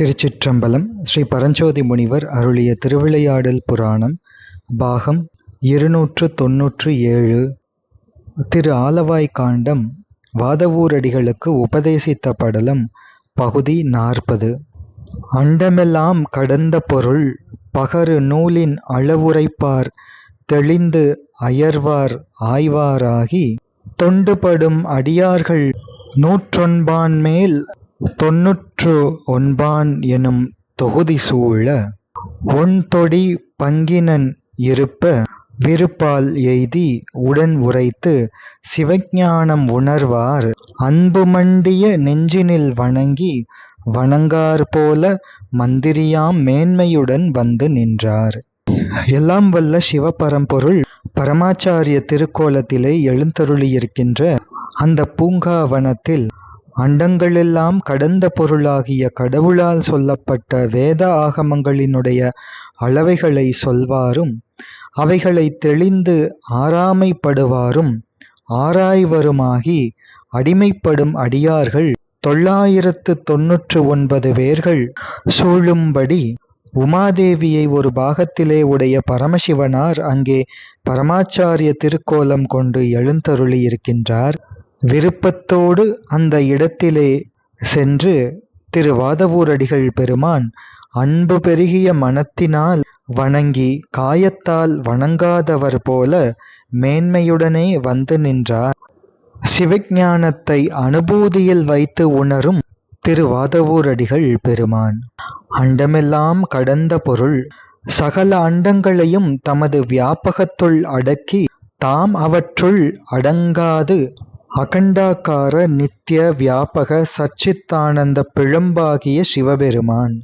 திருச்சிற்றம்பலம் ஸ்ரீ பரஞ்சோதி முனிவர் அருளிய திருவிளையாடல் புராணம் பாகம் இருநூற்று தொன்னூற்று ஏழு. திரு ஆலவாய் காண்டம் வாதவூரடிகளுக்கு உபதேசித்த படலம் பகுதி நாற்பது. அண்டமெல்லாம் கடந்த பொருள் பகரு நூலின் அளவுரைப்பார் தெளிந்து அயர்வார் ஆய்வாராகி தொண்டுபடும் அடியார்கள் நூற்றொன்பான் மேல் தொன்னூற்று ஒன்பான் எனும் தொகுதி சூழ ஒண்தொடி பங்கினன் இருப்ப விருப்பால் எய்தி உடன் உரைத்து சிவஞானம் உணர்வார். அன்பு மண்டிய நெஞ்சினில் வணங்கி வணங்கார் போல மந்திரியாம் மேன்மையுடன் வந்து நின்றார். எல்லாம் வல்ல சிவபரம்பொருள் பரமாச்சாரிய திருக்கோலத்திலே எழுந்தருளியிருக்கின்ற அந்த பூங்காவனத்தில் அண்டங்களெல்லாம் கடந்த பொருளாகிய கடவுளால் சொல்லப்பட்ட வேத ஆகமங்களினுடைய அளவைகளை சொல்வாரும் அவைகளை தெளிந்து ஆராமைப்படுவாரும் ஆராய்வருமாகி அடிமைப்படும் அடியார்கள். தொள்ளாயிரத்து தொன்னூற்று ஒன்பது பேர்கள் சூழும்படி உமாதேவியை ஒரு பாகத்திலே உடைய பரமசிவனார் அங்கே பரமாச்சாரிய திருக்கோலம் கொண்டு எழுந்தருளி இருக்கின்றார் விருப்பத்தோடு அந்த இடத்திலே சென்று திரு வாதவூரடிகள் பெருமான் அன்பு பெருகிய மனத்தினால் வணங்கி காயத்தால் வணங்காதவர் போல மேன்மையுடனே வந்து நின்றார். சிவஞானத்தை அனுபூதியில் வைத்து உணரும் திருவாதவூரடிகள் பெருமான். அண்டமெல்லாம் கடந்த பொருள். சகல அண்டங்களையும் தமது வியாபகத்துள் அடக்கி தாம் அவற்றுள் அடங்காது அகண்டாக்கார நித்திய வியாபக சச்சித்தானந்த பிழம்பாகிய சிவபெருமான்.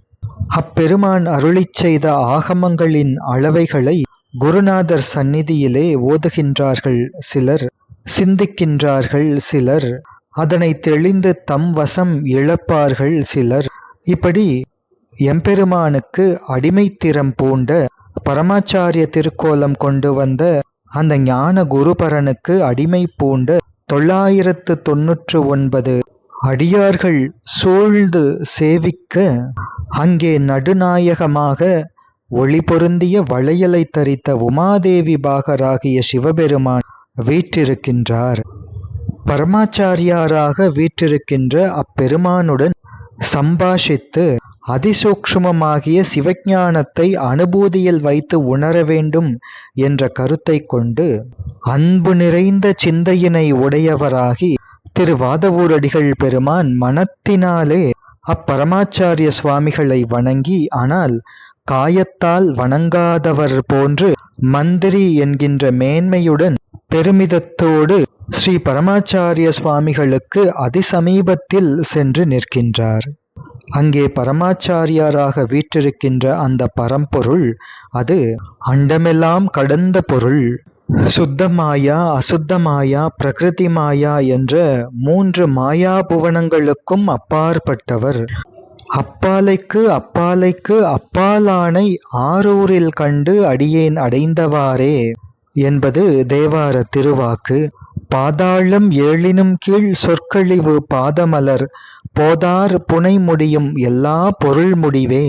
அப்பெருமான் அருளிச் செய்த ஆகமங்களின் அளவைகளை குருநாதர் சந்நிதியிலே ஓதுகின்றார்கள் சிலர் சிந்திக்கின்றார்கள் சிலர் அதனை தெளிந்து தம் வசம் இழப்பார்கள் சிலர். இப்படி எம்பெருமானுக்கு அடிமைத்திறம் பூண்ட பரமாச்சாரிய திருக்கோலம் கொண்டு வந்த அந்த ஞான குருபரனுக்கு அடிமை பூண்ட தொள்ளாயிரத்து தொன்னூற்று ஒன்பது அடியார்கள் சூழ்ந்து சேவிக்க அங்கே நடுநாயகமாக ஒளி பொருந்திய வளையலை தரித்த உமாதேவி பாகராகிய சிவபெருமான் வீற்றிருக்கின்றார். பரமாச்சாரியாராக வீற்றிருக்கின்ற அப்பெருமானுடன் சம்பாஷித்து அதிசூக்ஷ்மமாகிய சிவஞானத்தை அனுபூதியில் வைத்து உணர வேண்டும் என்ற கருத்தை கொண்டு அன்பு நிறைந்த சிந்தையினை உடையவராகி திரு வாதவூரடிகள் பெருமான் மனத்தினாலே அப்பரமாச்சாரிய சுவாமிகளை வணங்கி ஆனால் காயத்தால் வணங்காதவர் போன்று மந்திரி என்கின்ற மேன்மையுடன் பெருமிதத்தோடு ஸ்ரீ பரமாச்சாரிய சுவாமிகளுக்கு அதிசமீபத்தில் சென்று நிற்கின்றார். அங்கே பரமாச்சாரியாராக வீற்றிருக்கின்ற அந்த பரம்பொருள் அது அண்டமெல்லாம் கடந்த பொருள். சுத்தமாயா அசுத்தமாயா பிரகிருதி மாயா என்ற மூன்று மாயா புவனங்களுக்கும் அப்பாற்பட்டவர். அப்பாலைக்கு அப்பாலைக்கு அப்பாலானை ஆரூரில் கண்டு அடியேன் அடைந்தவாறே என்பது தேவார திருவாக்கு. பாதாளம் ஏழினும் கீழ் சொற்கழிவு பாதமலர் போதார் புனை முடியும் எல்லா பொருள் முடிவே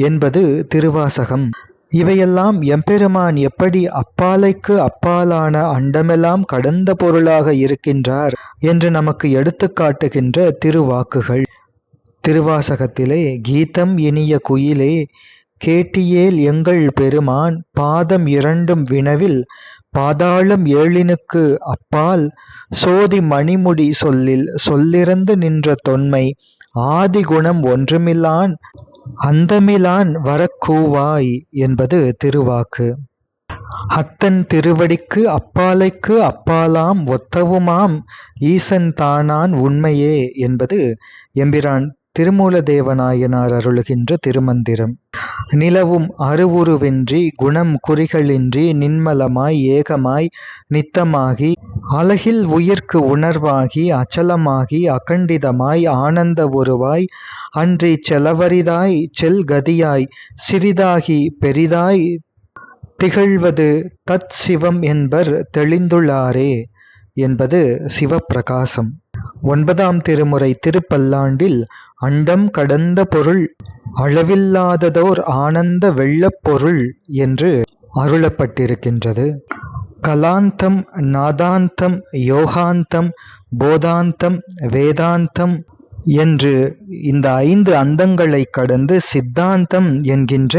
என்பது திருவாசகம். இவையெல்லாம் எம்பெருமான் எப்படி அப்பாலைக்கு அப்பாலான அண்டமெல்லாம் கடந்த பொருளாக இருக்கின்றார் என்று நமக்கு எடுத்துக்காட்டுகின்ற திருவாக்குகள். திருவாசகத்திலே கீதம் இனிய குயிலே கேட்டியேல் எங்கள் பெருமான் பாதம் இரண்டும் வினவில் பாதாளம் ஏழினுக்கு அப்பால் சோதி மணிமுடி சொல்லில் சொல்லிறந்து நின்ற தொன்மை ஆதி குணம் ஒன்றுமில்லான் அந்தமிலான் வரக்கூவாய் என்பது திருவாக்கு. அத்தன் திருவடிக்கு அப்பாலைக்கு அப்பாலாம் ஒத்தவுமாம் ஈசன் தானான் உண்மையே என்பது எம்பிரான் திருமூலதேவநாயனார் அருளுகின்ற திருமந்திரம். நிலவும் அருவுருவின்றி குணம் குறிகளின்றி நின்மலமாய் ஏகமாய் நித்தமாகி அழகில் உயிர்க்கு உணர்வாகி அச்சலமாகி அகண்டிதமாய் ஆனந்த உருவாய் அன்றி செலவரிதாய் செல் கதியாய் சிறிதாகி பெரிதாய் திகழ்வது தத் சிவம் என்பர் தெளிந்துள்ளாரே என்பது சிவப்பிரகாசம். ஒன்பதாம் திருமுறை திருப்பல்லாண்டில் அண்டம் கடந்த பொருள் அளவில்லாததோர் ஆனந்த வெள்ளப் பொருள் என்று அருளப்பட்டிருக்கின்றது. கலாந்தம் நாதாந்தம் யோகாந்தம் போதாந்தம் வேதாந்தம் என்று இந்த ஐந்து அந்தங்களை கடந்து சித்தாந்தம் என்கின்ற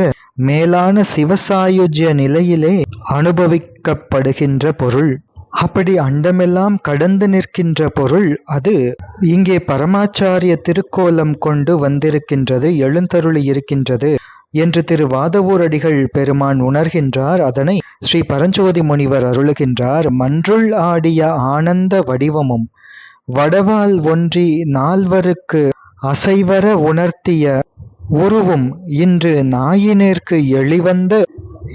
மேலான சிவசாயுஜ்ய நிலையிலே அனுபவிக்கப்படுகின்ற பொருள். அப்படி அண்டமெல்லாம் கடந்து நிற்கின்ற பொருள் அது. இங்கே பரமாச்சாரிய திருக்கோலம் கொண்டு வந்திருக்கின்றது எழுந்தருளி இருக்கின்றது என்று திரு வாதவூரடிகள் பெருமான் உணர்கின்றார். அதனை ஸ்ரீ பரஞ்சோதி முனிவர் அருளுகின்றார். மன்றுள் ஆடிய ஆனந்த வடிவமும் வடவால் ஒன்றி நால்வருக்கு அசைவர உணர்த்திய உருவும் இன்று நாயினேற்கு எளிவந்த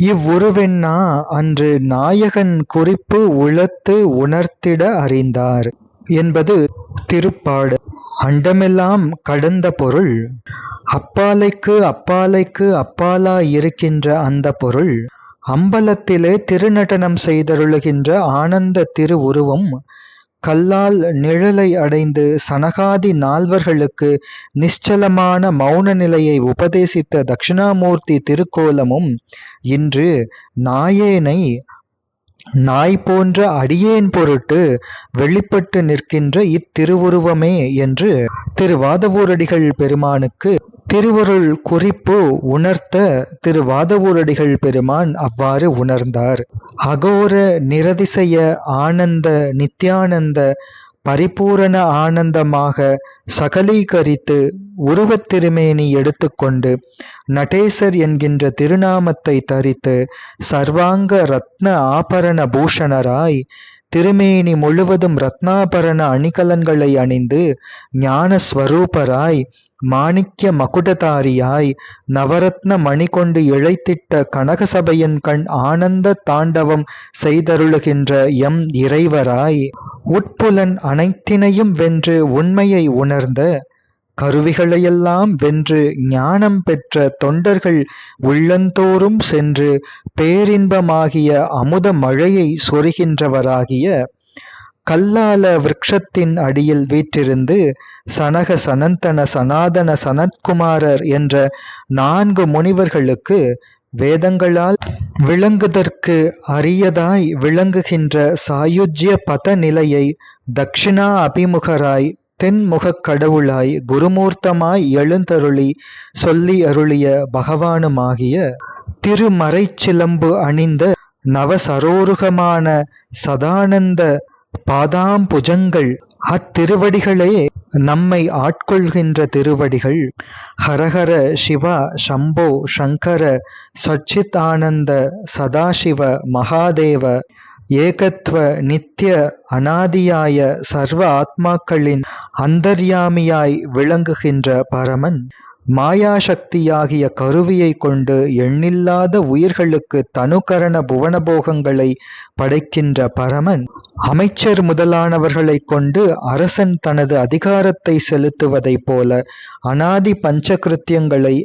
இவ்வுருவென்னா அன்று நாயகன் குறிப்பு உளத்து உணர்த்திட அறிந்தார் என்பது திருப்பாடு. அண்டமெல்லாம் கடந்த பொருள். அப்பாலைக்கு அப்பாலைக்கு அப்பாலா இருக்கின்ற அந்த பொருள். அம்பலத்திலே திருநடனம் செய்தருளுகின்ற ஆனந்த திருவுருவம் கல்லால் நிழலை அடைந்து சனகாதி நால்வர்களுக்கு நிச்சலமான மௌன நிலையை உபதேசித்த தட்சிணாமூர்த்தி திருக்கோலமும் இன்று நாயேனை நாய் போன்ற அடியேன் பொருட்டு வெளிப்பட்டு நிற்கின்ற இத்திருவுருவமே என்று திருவாதவூரடிகள் பெருமானுக்கு திருவருள் குறிப்பு உணர்த்த திருவாதவூரடிகள் பெருமான் அவ்வாறு உணர்ந்தார். அகோர நிரதிசய ஆனந்த நித்யானந்த பரிபூரண ஆனந்தமாக சகலீகரித்து உருவத் திருமேனி எடுத்துக்கொண்டு நடேசர் என்கின்ற திருநாமத்தை தரித்து சர்வாங்க ரத்ன ஆபரண பூஷணராய் திருமேனி முழுவதும் ரத்னாபரண அணிகலன்களை அணிந்து ஞான ஸ்வரூபராய் மாணிக்க மகுடதாரியாய் நவரத்ன மணி கொண்டு இழைத்திட்ட கனகசபையின் கண் ஆனந்த தாண்டவம் செய்தருளுகின்ற எம் இறைவராய் உட்புலன் அனைத்தினையும் வென்று உண்மையை உணர்ந்த கருவிகளையெல்லாம் வென்று ஞானம் பெற்ற தொண்டர்கள் உள்ளந்தோறும் சென்று பேரின்பமாகிய அமுத மழையை சொருகின்றவராகிய கல்லால விரக்ஷத்தின் அடியில் வீற்றிருந்து சனக சனந்தன சனாதன சனத்குமாரர் என்ற நான்கு முனிவர்களுக்கு வேதங்களால் விளங்குதற்கு அரியதாய் விளங்குகின்ற சாயுஜ்ய பத நிலையை தக்ஷிணா அபிமுகராய் தென்முகக் கடவுளாய் குருமூர்த்தமாய் எழுந்தருளி சொல்லி அருளிய பகவானுமாகிய திருமறைச்சிலம்பு அணிந்த நவசரோருகமான சதானந்த பாதாம்புஜங்கள் அத்திருவடிகளே நம்மை ஆட்கொள்கின்ற திருவடிகள். ஹரஹர சிவா சம்போ சங்கர சச்சித் ஆனந்த சதாசிவ மகாதேவ ஏகத்வ நித்திய அனாதியாய சர்வ ஆத்மாக்களின் அந்தர்யாமியாய் விளங்குகின்ற பரமன். மாயாசக்தியாகிய கருவியை கொண்டு எண்ணில்லாத உயிர்களுக்கு தனுகரண புவனபோகங்களை படைக்கின்ற பரமன் அமைச்சர் முதலானவர்களை கொண்டு அரசன் தனது அதிகாரத்தை செலுத்துவதைப் போல அனாதி பஞ்சகிருத்தியங்களை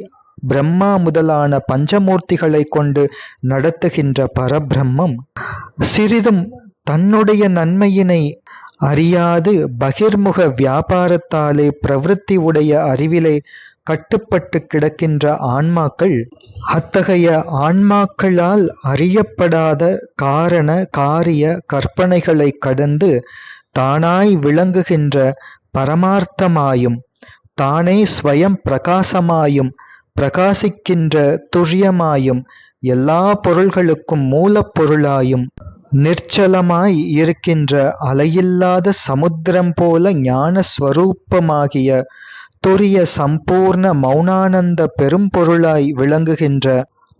பிரம்மா முதலான பஞ்சமூர்த்திகளை கொண்டு நடத்துகின்ற பரபிரம்மம் சிறிதும் தன்னுடைய நன்மையினை அறியாது பகிர்முக வியாபாரத்தாலே பிரவருத்தி உடைய அறிவிலே கட்டுப்பட்டு கிடக்கின்ற ஆன்மாக்கள் அத்தகைய ஆன்மாக்களால் அறியப்படாத காரண காரிய கற்பனைகளை கடந்து தானாய் விளங்குகின்ற பரமார்த்தமாயும் தானே ஸ்வயம் பிரகாசமாயும் பிரகாசிக்கின்ற துரியமாயும் எல்லா பொருள்களுக்கும் மூலப்பொருளாயும் நிர்ச்சலமாய் இருக்கின்ற அலையில்லாத சமுத்திரம் போல ஞான ஸ்வரூபமாகிய துரிய சம்பூர்ண மௌனானந்த பெரும்பொருளாய் விளங்குகின்ற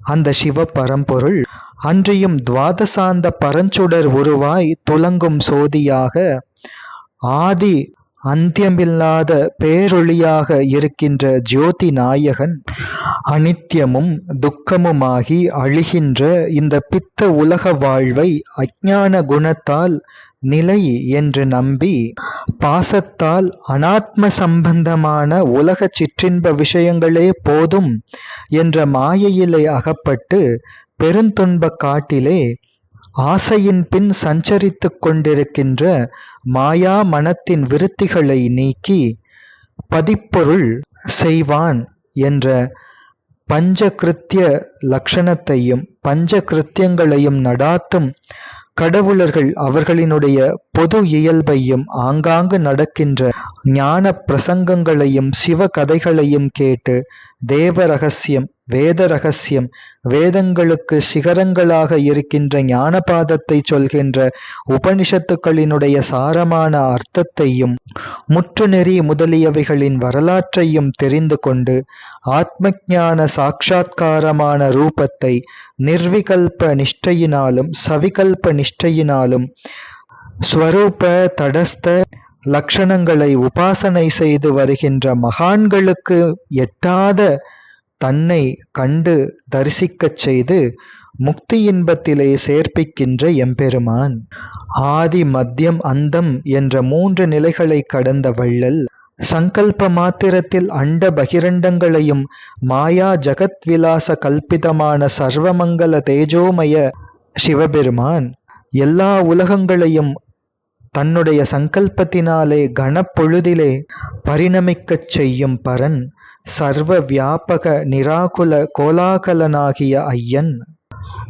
அந்த சிவ பரம்பொருள் அன்றியும் துவாதசாந்த பரஞ்சுடர் உருவாய் துலங்கும் சோதியாக ஆதி அந்தியமில்லாத பேரொளியாக இருக்கின்ற ஜோதி நாயகன் அனித்தியமும் துக்கமுமாகி அழிகின்ற இந்த பித்த உலக வாழ்வை அஜான குணத்தால் நிலை என்று நம்பி பாசத்தால் அனாத்ம சம்பந்தமான உலக சிற்றின்ப விஷயங்களே போதும் என்ற மாயையிலே அகப்பட்டு பெருந்துன்ப காட்டிலே ஆசையின் பின் சஞ்சரித்து கொண்டிருக்கின்ற மாயா மனத்தின் விருத்திகளை நீக்கி பதிப்பொருள் செய்வான் என்ற பஞ்சகிருத்திய லக்ஷணத்தையும் பஞ்ச கிருத்தியங்களையும் நடாத்தும் கடவுளர்கள் அவர்களினுடைய பொது இயல்பையும் ஆங்காங்கு நடக்கின்ற ஞான பிரசங்கங்களையும் சிவ கதைகளையும் கேட்டு தேவ ரகசியம் வேத ரகசியம் வேதங்களுக்கு சிகரங்களாக இருக்கின்ற ஞானபாதத்தை சொல்கின்ற உபனிஷத்துக்களினுடைய சாரமான அர்த்தத்தையும் முற்றுநெறி முதலியவைகளின் வரலாற்றையும் தெரிந்து கொண்டு ஆத்ம ஞான சாட்சா்காரமான ரூபத்தை நிர்விகல்ப நிஷ்டையினாலும் சவிகல்ப நிஷ்டையினாலும் ஸ்வரூப தடஸ்த லக்ஷணங்களை உபாசனை செய்து வருகின்ற மகான்களுக்கு எட்டாத தன்னை கண்டு தரிசிக்கச் செய்து முக்தி இன்பத்திலே சேர்ப்பிக்கின்ற எம்பெருமான். ஆதி மத்தியம் அந்தம் என்ற மூன்று நிலைகளை கடந்த வள்ளல் சங்கல்ப மாத்திரத்தில் அண்ட பகிரண்டங்களையும் மாயா ஜகத் விலாச கல்பிதமான சர்வமங்கல தேஜோமய சிவபெருமான். எல்லா உலகங்களையும் தன்னுடைய சங்கல்பத்தினாலே கனப்பொழுதிலே பரிணமிக்கச் செய்யும் பரன். சர்வ வியாபக நிராகுல கோலாகலனாகிய ஐயன்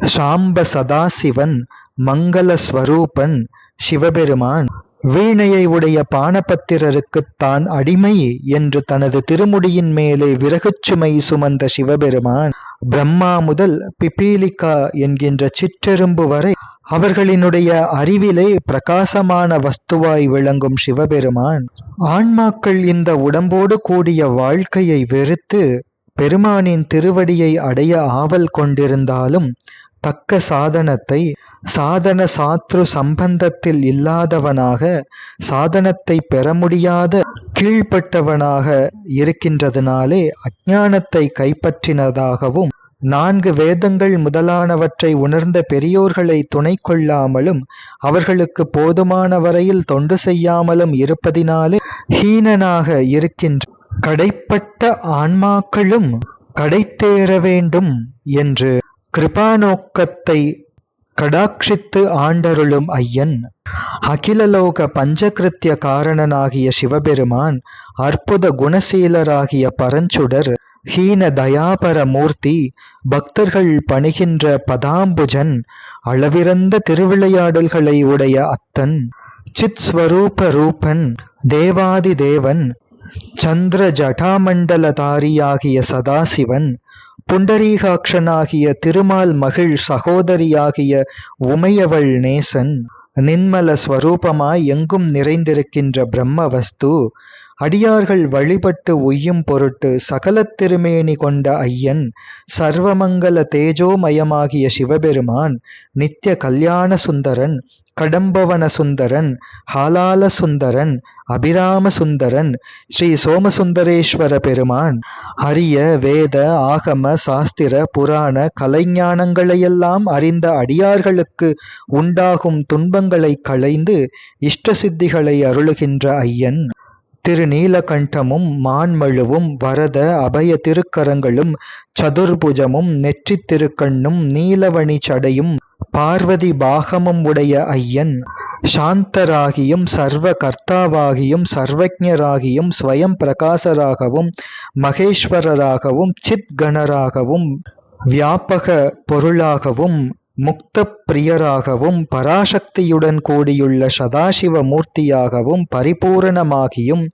சாம்ப சதாசிவன் மங்கள ஸ்வரூபன் சிவபெருமான் வீணையை உடைய பானபத்திரருக்கு தான் அடிமை என்று தனது திருமுடியின் மேலே விறகுச்சுமை சுமந்த சிவபெருமான் பிரம்மா முதல் பிபீலிகா என்கின்ற சிற்றெரும்பு வரை அவர்களினுடைய அறிவிலே பிரகாசமான வஸ்துவாய் விளங்கும் சிவபெருமான் ஆன்மாக்கள் இந்த உடம்போடு கூடிய வாழ்க்கையை வெறுத்து பெருமானின் திருவடியை அடைய ஆவல் கொண்டிருந்தாலும் தக்க சாதனத்தை சாதன சாத்ரு சம்பந்தத்தில் இல்லாதவனாக சாதனத்தை பெற முடியாத கீழ்ப்பட்டவனாக இருக்கின்றதுனாலே அஜானத்தை கைப்பற்றினதாகவும் நான்கு வேதங்கள் முதலானவற்றை உணர்ந்த பெரியோர்களை துணை கொள்ளாமலும் அவர்களுக்கு போதுமான வரையில் தொண்டு செய்யாமலும் இருப்பதினாலே ஹீனனாக இருக்கின்ற கடைப்பட்ட ஆன்மாக்களும் கடைத்தேற வேண்டும் என்று கிருபாநோக்கத்தை கடாட்சித்து ஆண்டருளும் ஐயன். அகிலலோக பஞ்சகிருத்திய காரணனாகிய சிவபெருமான் அற்புத குணசீலராகிய பரஞ்சுடர் ஹீன தயாபர மூர்த்தி பக்தர்கள் பணிகின்ற பதாம்புஜன் அளவிறந்த திருவிளையாடல்களை உடைய அத்தன் சித் ஸ்வரூப ரூபன் தேவாதி தேவன் சந்திர ஜடாமண்டலதாரியாகிய சதாசிவன் புண்டரீகாட்சனாகிய திருமால் மகிழ் சகோதரியாகிய உமையவள் நேசன் நின்மல ஸ்வரூபமாய் எங்கும் நிறைந்திருக்கின்ற பிரம்ம வஸ்து அடியார்கள் வழிபட்டு உய்யும் பொருட்டு சகல திருமேனி கொண்ட ஐயன் சர்வமங்கல தேஜோமயமாகிய சிவபெருமான் நித்திய கல்யாண சுந்தரன் கடம்பவன சுந்தரன் ஹாலால சுந்தரன் அபிராம சுந்தரன் ஸ்ரீ சோமசுந்தரேஸ்வர பெருமான். அரிய வேத ஆகம சாஸ்திர புராண கலைஞானங்களையெல்லாம் அறிந்த அடியார்களுக்கு உண்டாகும் துன்பங்களை களைந்து இஷ்ட சித்திகளை அருளுகின்ற ஐயன். திருநீலகண்டமும் மான்மழுவும் வரத அபய திருக்கரங்களும் சதுர்புஜமும் நெற்றித் திருக்கண்ணும் நீலவணி சடையும் பார்வதி பாகமும் உடைய ஐயன் சாந்தராகியும் சர்வ கர்த்தாவாகியும் சர்வஜராகியும் ஸ்வயம் பிரகாசராகவும் மகேஸ்வரராகவும் சித் கணராகவும் வியாபக பொருளாகவும் முக்த பிரியராகவும் பராசக்தியுடன் கூடியுள்ள சதாசிவ மூர்த்தியாகவும் பரிபூரணமாகியும்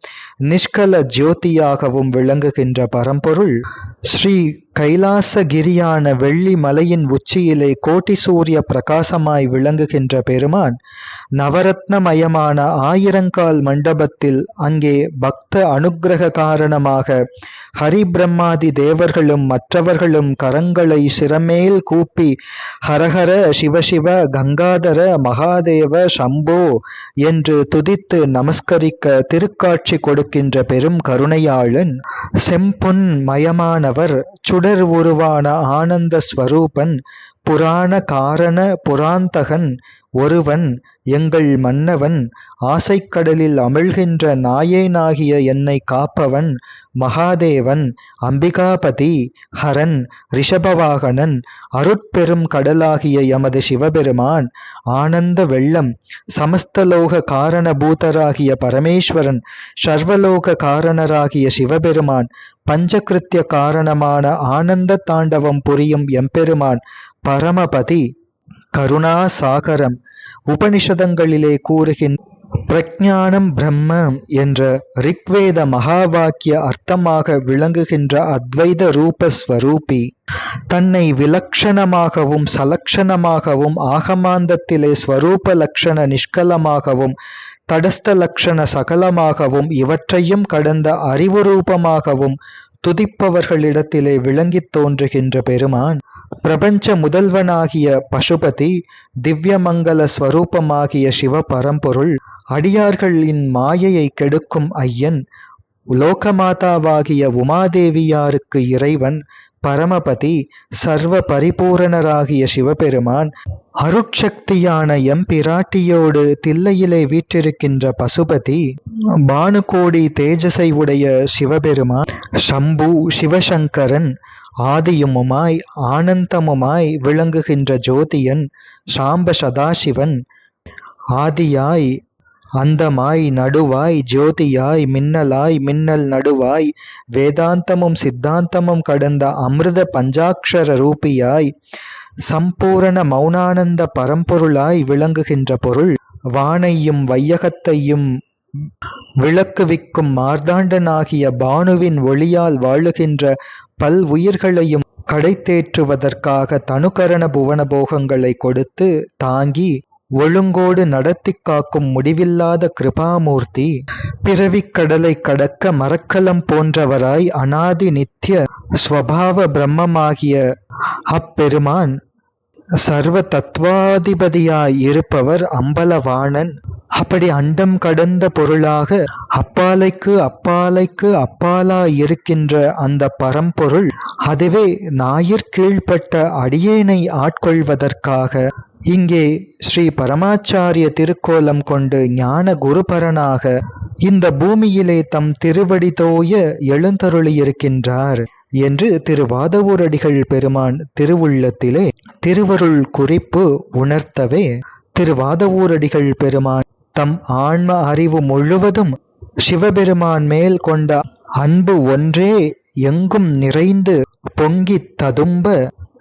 நிஷ்கல ஜோதியாகவும் விளங்குகின்ற பரம்பொருள். ஸ்ரீ கைலாசகிரியான வெள்ளி மலையின் உச்சியிலே கோட்டி சூரிய பிரகாசமாய் விளங்குகின்ற பெருமான் நவரத்னமயமான ஆயிரங்கால் மண்டபத்தில் அங்கே பக்த அனுக்கிரக காரணமாக ஹரிபிரம்மாதி தேவர்களும் மற்றவர்களும் கரங்களை சிரமேல் கூப்பி ஹரஹர சிவசிவ கங்காதர மகாதேவ சம்போ என்று துதித்து நமஸ்கரிக்க திருக்காட்சி கொடுக்கின்ற பெரும் கருணையாளன் செம்பொன் மயமானவர் சுடர் உருவான ஆனந்த ஸ்வரூபன் புராண காரண புராந்தகன் ஒருவன் எங்கள் மன்னவன் ஆசைக்கடலில் அமிழ்கின்ற நாயேனாகிய என்னை காப்பவன் மகாதேவன் அம்பிகாபதி ஹரன் ரிஷபவாகனன் அருட்பெரும் கடலாகிய எமது சிவபெருமான் ஆனந்த வெள்ளம் சமஸ்தலோக காரணபூதராகிய பரமேஸ்வரன் சர்வலோக காரணராகிய சிவபெருமான் பஞ்சகிருத்திய காரணமான ஆனந்த தாண்டவம் புரியும் எம்பெருமான் பரமபதி கருணா சாகரம் உபனிஷதங்களிலே கூறுகின்ற பிரஜானம் பிரம்ம என்ற ரிக்வேத மகாவாக்கிய அர்த்தமாக விளங்குகின்ற அத்வைத ரூபஸ்வரூபி தன்னை விலக்ஷணமாகவும் சலக்ஷணமாகவும் ஆகமாந்தத்திலே ஸ்வரூப லக்ஷண நிஷ்கலமாகவும் தடஸ்த லக்ஷண சகலமாகவும் இவற்றையும் கடந்த அறிவு ரூபமாகவும் துதிப்பவர்களிடத்திலே விளங்கித் தோன்றுகின்ற பெருமான். பிரபஞ்ச முதல்வனாகிய பசுபதி திவ்யமங்கல ஸ்வரூபமாகிய சிவ பரம்பொருள் அடியார்களின் மாயையை கெடுக்கும் ஐயன் லோகமாதாவாகிய உமாதேவியாருக்கு இறைவன் பரமபதி சர்வ பரிபூரணராகிய சிவபெருமான் அருட்சக்தியான எம்பிராட்டியோடு தில்லையிலே வீற்றிருக்கின்ற பசுபதி பானுகோடி தேஜசை உடைய சிவபெருமான் சம்பு சிவசங்கரன் ஆதியுமுமாய் ஆனந்தமுமாய் விளங்குகின்ற ஜோதியன் சாம்ப சதாசிவன். ஆதியாய் அந்தமாய் நடுவாய் ஜோதியாய் மின்னலாய் மின்னல் நடுவாய் வேதாந்தமும் சித்தாந்தமும் கடந்த அமிர்த பஞ்சாட்சர ரூபியாய் சம்பூரண மௌனானந்த பரம்பொருளாய் விளங்குகின்ற பொருள். வானையும் வையகத்தையும் விளக்குவிக்கும் மார்தாண்டனாகிய பானுவின் ஒளியால் வாழுகின்ற பல் உயிர்களையும் கடைத்தேற்றுவதற்காக தனுகரண புவன போகங்களை கொடுத்து தாங்கி ஒழுங்கோடு நடத்தி காக்கும் முடிவில்லாத கிருபாமூர்த்தி பிறவிக் கடலை கடக்க மரக்கலம் போன்றவராய் அனாதி நித்திய ஸ்வபாவ பிரம்மமாகிய அப்பெருமான் சர்வ தத்வாதிபதியாய் இருப்பவர் அம்பலவாணன். அப்படி அண்டம் கடந்த பொருளாக அப்பாலைக்கு அப்பாலைக்கு அப்பாலாய் இருக்கின்ற அந்த பரம்பொருள் அதுவே ஞாயிற்கீழ்ப்பட்ட அடியேனை ஆட்கொள்வதற்காக இங்கே ஸ்ரீ பரமாச்சாரிய திருக்கோலம் கொண்டு ஞான குருபரனாக இந்த பூமியிலே தம் திருவடி தோய எழுந்தருளியிருக்கின்றார். என்று திருவாதவூரடிகள் பெருமான் திருவுள்ளத்திலே திருவருள் குறிப்பு உணர்த்தவே திருவாதவூரடிகள் பெருமான் தம் ஆன்ம அறிவு முழுவதும் சிவபெருமான் மேல் கொண்ட அன்பு ஒன்றே எங்கும் நிறைந்து பொங்கித் ததும்ப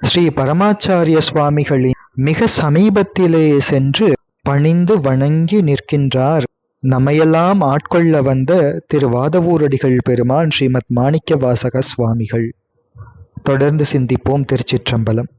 ஸ்ரீ பரமாச்சாரிய சுவாமிகளின் மிக சமீபத்திலே சென்று பணிந்து வணங்கி நிற்கின்றார். நம்மையெல்லாம் ஆட்கொள்ள வந்த திருவாதவூரடிகள் பெருமான் ஸ்ரீமத் மாணிக்க வாசக சுவாமிகள். தொடர்ந்து சிந்திப்போம் திருச்சிற்றம்பலம்.